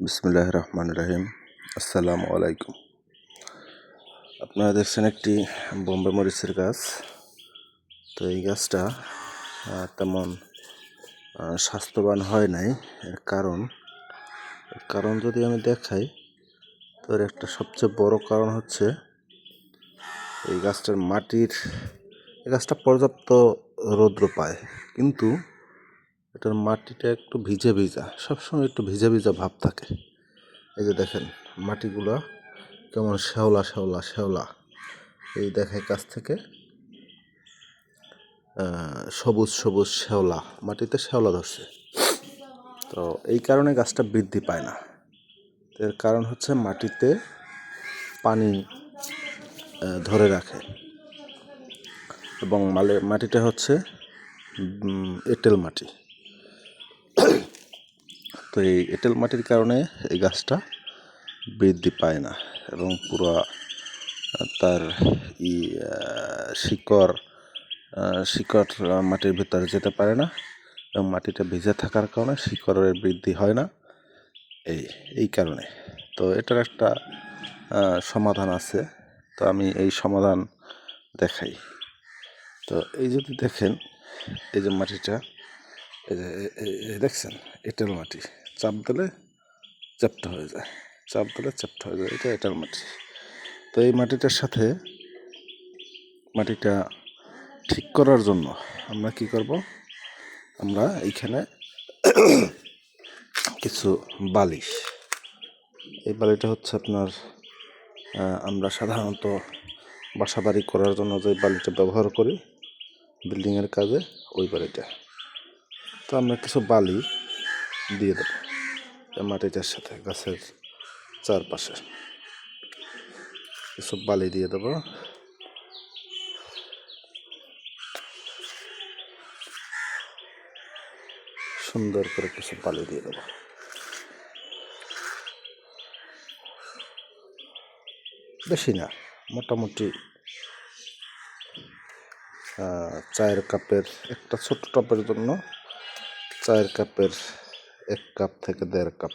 বিসমুল্লাহ রহমান রহিম আসসালামু আলাইকুম। আপনারা দেখছেন একটি বোম্বে মরিচের গাছ। তো এই গাছটা তেমন স্বাস্থ্যবান হয় নাই। এর কারণ কারণ যদি আমি দেখাই, তো একটা সবচেয়ে বড় কারণ হচ্ছে, এই গাছটার মাটির, এই গাছটা পর্যাপ্ত রৌদ্র পায়। কিন্তু এটার মাটিটা একটু ভিজে ভিজা, সবসময় একটু ভিজা ভিজা ভাব থাকে। এই যে দেখেন, মাটিগুলো কেমন শ্যাওলা শ্যাওলা শ্যাওলা। এই দেখায় কাছ থেকে সবুজ সবুজ শ্যাওলা, মাটিতে শ্যাওলা ধরছে। তো এই কারণে গাছটা বৃদ্ধি পায় না। এর কারণ হচ্ছে মাটিতে পানি ধরে রাখে। এবং মালে, মাটিটা হচ্ছে এঁটেল মাটি। তো এই এঁটেল মাটির কারণে এই গাছটা বৃদ্ধি পায় না এবং পুরো তার ই শিকড় শিকড় মাটির ভিতরে যেতে পারে না এবং মাটিটা ভিজে থাকার কারণে শিকড়ের বৃদ্ধি হয় না। এই এই কারণে। তো এটার একটা সমাধান আছে। তো আমি এই সমাধান দেখাই। তো এই যদি দেখেন, এই যে মাটিটা দেখছেন, এঁটেল মাটি। চাপ দিলে চ্যাপ্টা হয়ে যায়। চাপ দিলে চ্যাপ্টা হয়ে যায়। এটা এটার মাটি। তো এই মাটিটার সাথে মাটিটা ঠিক করার জন্য আমরা কি করব? আমরা এইখানে কিছু বালিশ। এই বালিটা হচ্ছে আপনার আমরা সাধারণত বাসা বাড়ি করার জন্য যে বালিটা ব্যবহার করি, বিল্ডিংয়ের কাজে, ওই বালিটা। তো আমরা কিছু বালি দিয়ে দেবো। মাটিটার সাথে গাছের চারপাশে কিছু বালি দিয়ে দেবো। সুন্দর করে কিছু বালি দিয়ে দেবো। বেশি না, মোটামুটি চায়ের কাপের, একটা ছোট্ট টপের জন্য চায়ের কাপের এক কাপ থেকে দেড় কাপ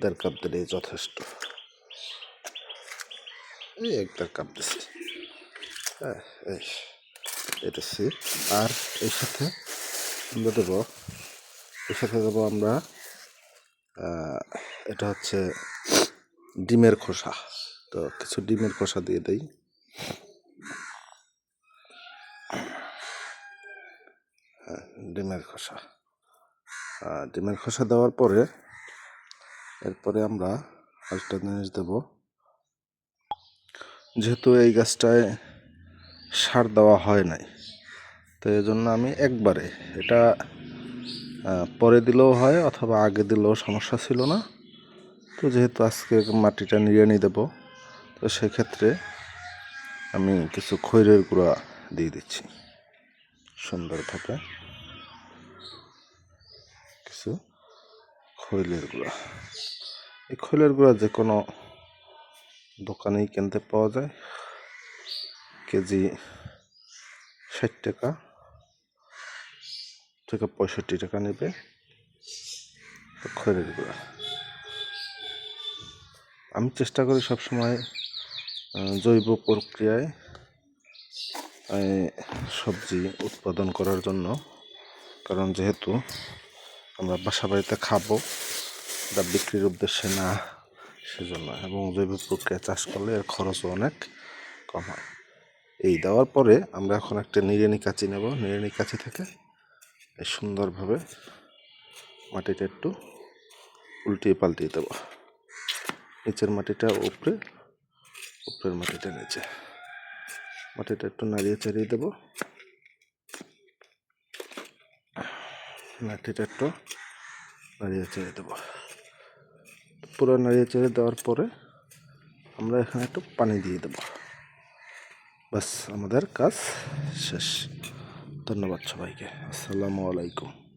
দেড় কাপ দিলেই যথেষ্ট। এই এক দেড় কাপ দিছি হ্যাঁ এই এটাছি আর এর সাথে আমরা দেবো এর সাথে দেবো আমরা এটা হচ্ছে ডিমের খোসা। তো কিছু ডিমের খোসা দিয়ে দেই। হ্যাঁ, ডিমের খোসা। ডিমের খোসা দেওয়ার পরে এরপরে আমরা আরেকটা জিনিস দেব। যেহেতু এই গাছটায় সার দেওয়া হয় নাই, তো এই জন্য আমি একবারে এটা পরে দিলেও হয় অথবা আগে দিলেও সমস্যা ছিল না। তো যেহেতু আজকে মাটিটা নিয়ে দেবো, তো সেক্ষেত্রে আমি কিছু খৈরের গুঁড়া দিয়ে দিচ্ছি সুন্দরভাবে কিছু খৈলের গুঁড়া। এই খৈলের গুঁড়া যে কোনো দোকানেই কিনতে পাওয়া যায়। কেজি ষাট টাকা থেকে পঁয়ষট্টি টাকা নেবে খৈলের গুঁড়া। আমি চেষ্টা করি সবসময় জৈব প্রক্রিয়ায় সবজি উৎপাদন করার জন্য। কারণ যেহেতু আমরা বাসা বাড়িতে খাব। এটা বিক্রির উদ্দেশ্যে না, সেজন্য। এবং জৈব প্রক্রিয়া চাষ করলে এর খরচও অনেক কম হয়। এই দেওয়ার পরে আমরা এখন একটা নিড়ানি কাচি নেব। নিড়ানি কাচি থেকে সুন্দরভাবে মাটিটা একটু উল্টিয়ে পাল্টিয়ে দেবো। নিচের মাটিটা উপরে, উপরের মাটিটা নিচে। মাটিটা একটু নাড়িয়ে চাড়িয়ে দেবো। মাটিটা একটু নাড়িয়ে চেড়ে দেবো। পুরো নাড়িয়ে চেড়ে দেওয়ার পরে আমরা এখানে একটু পানি দিয়ে দেবো। বাস আমাদের কাজ শেষ। ধন্যবাদ সবাইকে। আসসালামু আলাইকুম।